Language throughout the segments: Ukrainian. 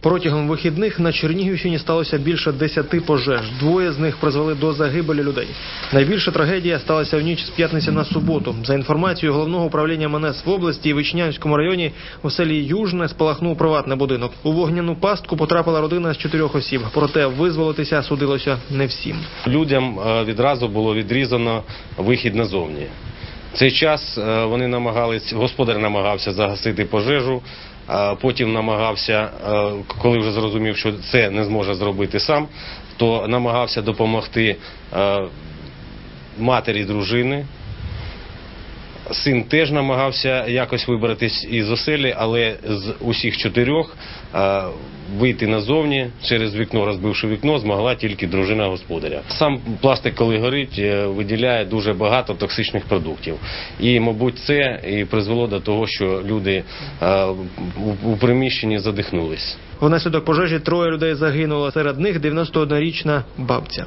Протягом вихідних на Чернігівщині сталося більше десяти пожеж. Двоє з них призвели до загибелі людей. Найбільша трагедія сталася в ніч з п'ятниці на суботу. За інформацією головного управління МНС в області в Ічнянському районі у селі Южне спалахнув приватний будинок. У вогняну пастку потрапила родина з чотирьох осіб. Проте визволитися судилося не всім. Людям е, відразу було відрізано вихід назовні. Цей час е, вони намагались, господар намагався загасити пожежу, а потім намагався, е, коли вже зрозумів, що це не зможе зробити сам, то намагався допомогти е, матері дружини. Син теж намагався якось вибратись із оселі, але з усіх чотирьох е, вийти назовні через вікно, розбивши вікно, змогла тільки дружина господаря. Сам пластик, коли горить, е, виділяє дуже багато токсичних продуктів. І, мабуть, це і призвело до того, що люди е, у, у приміщенні задихнулись. Внаслідок пожежі троє людей загинуло. Серед них 91-річна бабця.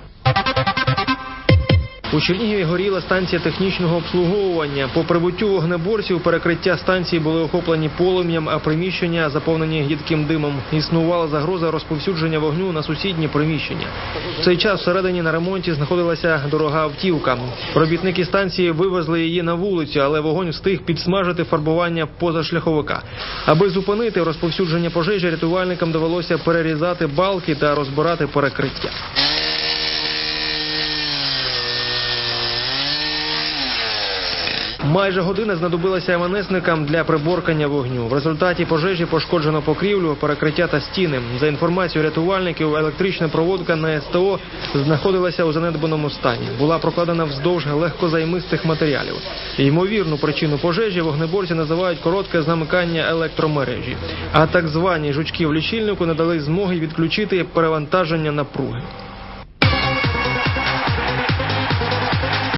У Чернігові горіла станція технічного обслуговування. По прибуттю вогнеборців перекриття станції були охоплені полум'ям, а приміщення заповнені гідким димом. Існувала загроза розповсюдження вогню на сусідні приміщення. В цей час всередині на ремонті знаходилася дорога автівка. Робітники станції вивезли її на вулицю, але вогонь встиг підсмажити фарбування позашляховика. Аби зупинити розповсюдження пожежі, рятувальникам довелося перерізати балки та розбирати перекриття. Майже година знадобилася МНСникам для приборкання вогню. В результаті пожежі пошкоджено покрівлю, перекриття та стіни. За інформацією рятувальників, електрична проводка на СТО знаходилася у занедбаному стані. Була прокладена вздовж легкозаймистих матеріалів. Ймовірну причину пожежі вогнеборці називають коротке замикання електромережі. А так звані жучки в лічильнику не дали змоги відключити перевантаження напруги.